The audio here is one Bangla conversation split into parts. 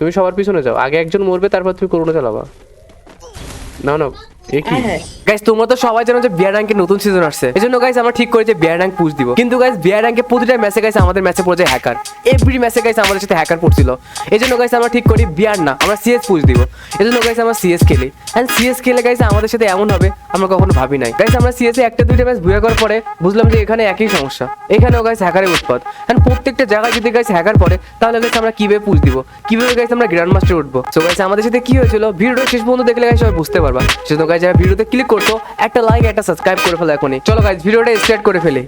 তুমি সবার পিছনে যাও। আগে একজন মরবে তারপর তুমি করোনা চালাবা। না না। গাইস তোমরা তো সবাই জানো যে বিয়ার র্যাঙ্কের নতুন সিজন আসছে। এই জন্য গাইস আমরা ঠিক করেছি বিয়ার র্যাঙ্ক পুশ দিব। কিন্তু গাইস বিয়ার র্যাঙ্কে প্রতিটা ম্যাচে গাইস আমাদের ম্যাচে পড়ে যায় হ্যাকার এভরি ম্যাচে গাইস আমাদের সাথে হ্যাকার পড়ছিল এই জন্য গাইস আমরা ঠিক করি বিয়ার না আমরা সিএস পুশ দিব। এই জন্য গাইস আমরা সিএস খেলি। অ্যান্ড সিএস খেলে গাইস আমাদের সাথে এমন হবে আমরা কখনো ভাবি নাই। গাইস আমরা সিএস এ একটা দুইটা ম্যাচ করার পরে বুঝলাম যে এখানে একই সমস্যা। এখানেও গাইস হ্যাকারের উৎপাদ অ্যান্ড প্রত্যেকটা জায়গায় যদি গাইস হ্যাকার পড়ে তাহলে গাইস আমরা কীভাবে পুশ দিব? কীভাবে গাইস আমরা গ্র্যান্ড মাস্টার উঠবো? সো গাইস আমাদের সাথে কি হয়েছিল? ভিডিওটা শেষ পর্যন্ত দেখলে গাইস সবাই বুঝতে পারবা। সেজন্য গাইস যারা ভিডিওতে ক্লিক করছ একটা লাইক একটা সাবস্ক্রাইব করে ফেলো এখনই। চলো গাইস ভিডিওটা স্টার্ট করে ফেলি।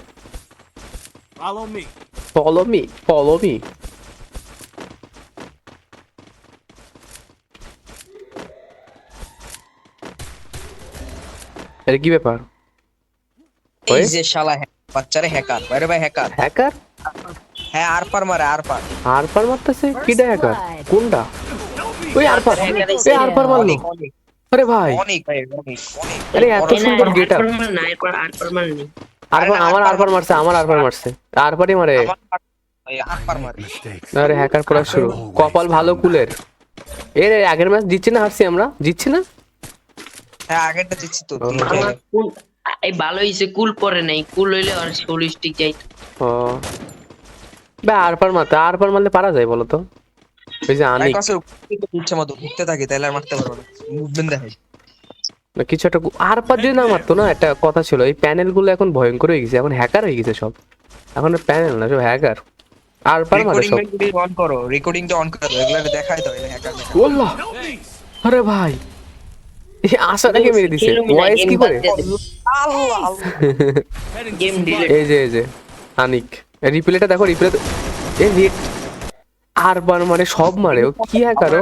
Follow me. Follow me follow me এটা কি ব্যাপার? এই ওই? যে শালা বাচ্চারে হ্যাকার বাইরে ভাই হ্যাকার হ্যাকার হ্যাঁ আর পার মারে আর পার আর পার মারতেছে? কিটা হ্যাকার কোনটা? ওই আর পার ওই আর পার মারলো। আরে ভাই। অনেক ভাই অনেক। অনেক। আরে এত বড় সুন্দর বড় গেট আপ। না এরপর আর পারমান নেই। আর পার- আমার আর পার মারছে আমার আর পার মারছে। আর পারই মারে আর হ্যাকার পড়া শুরু। কপাল ভালো কুলের। এর আগের ম্যাচ জিতছি না হারছি আমরা? জিতছি না? হ্যাঁ আগেরটা দিচ্ছি তো এই ভালো হইছে কুল পরে নাই। কুল হইলে আর হোলিস্টিক যাইত। ও। বে আর পার মারতে আর পার মারলে পারা যায় বলো তো? ওই যে আনিক। কাছে ইচ্ছে মতো ঘুরতে থাকি তাহলে আর মারতে পারব না। মুভমেন্ট না কিছু একটা আর পার যদি না মারতো না একটা কথা ছিল এই প্যানেলগুলো এখন ভয়ঙ্কর হয়ে গেছে এখন হ্যাকার হয়ে গেছে সব। এখন প্যানেল না সব হ্যাকার আর পার মারে সব। অন করো রেকর্ডিংটা অন করো এগুলো দেখাই দাও হ্যাকার ওল্লাহ! আরে ভাই! এই আশাটাকে মেরে দিছে। ভয়েস কি করে? এই যে এই যে আনিক। রিপ্লেটা দেখো রিপ্লে এই রেট আর বার মানে সব মারে ও কি হ্যাকার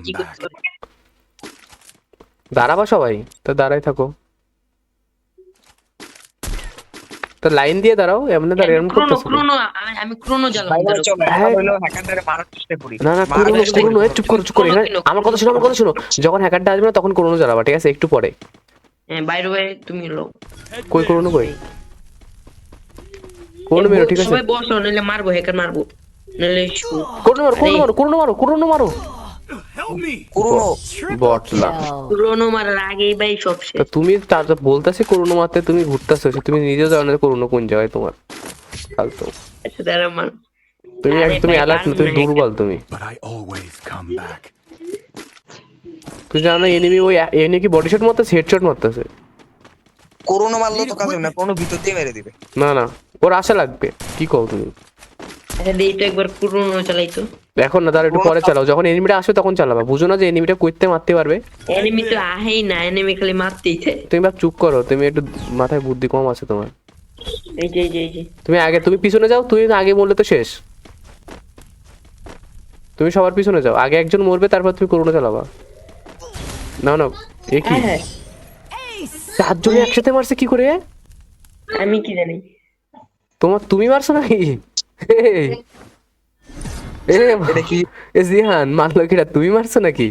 কি দাঁড়াবা সবাই তো দাঁড়াই থাকো। তো লাইন দিয়ে দাঁড়াও এমনি দাঁড়িয়ে এরকম ক্রোনো করতেছো। ক্রোনো আমি- ক্রোনো। চলো হ্যাঁ। হলো হ্যাকারটারে মারার চেষ্টা করি। না না করুন করুন চুপ করো চুপ করো আমার কথা শোনো আমার কথা শোনো। যখন হ্যাকারটা আসবে না তখন করোনা জ্বালাবা ঠিক আছে? একটু পরে। হ্যাঁ বাইরে বাইরে তুমি লো কই করোনা কই? করোনা মেরো ঠিক আছে? সবাই বসো নইলে মারবো হ্যাকার মারবো। করোনা মারো করোনা মারো করোনা মারো করোনা মারো Help me. করুনো বটলা ক্রোনো মারার আগেই ভাই সব শেষ। তুমি তার বলতেছে করোনা মারতে তুমি ঘুরতেছো তুমি নিজেও জানো না করোনা কোন জায়গায় তোমার। ফালতু। আচ্ছা দাঁড়া তুমি তুমি অ্যালার্ট তুমি দুর্বল তুমি. তুই জানো এনিমি ওই এনিমি কি বডি শট মারতেছে হেডশট মারতেছে? করোনা মারলো তো কাজ হবে না কোনো ভিতর দিয়ে মেরে দিবে। না না ওর আশা লাগবে কি কও তুমি? আচ্ছা দেই তো একবার ক্রোনো চালাইতো এখন না তার একটু পরে চালাও। যখন এনিমিটা আসবে তখন চালাবা। বুঝো না যে এনিমিটা কইতে মারতে পারবে। এনিমি তো আহেই না এনিমি খালি মারতেই তুমি বাপ চুপ করো। তুমি একটু মাথায় বুদ্ধি কম আছে তোমার। এই যে এই যে তুমি আগে তুমি পিছনে যাও তুমি আগে বললে তো শেষ। তুমি সবার পিছনে যাও। আগে একজন মরবে তারপর তুমি করোনা চালাবা। না না এ কি? হ্যাঁ হ্যাঁ। একসাথে মারছে কি করে? আমি কি জানি? তোমার তুমি মারছো নাকি? এ এটা কি? এ জিহান মারলো কিটা তুমি মারছো নাকি?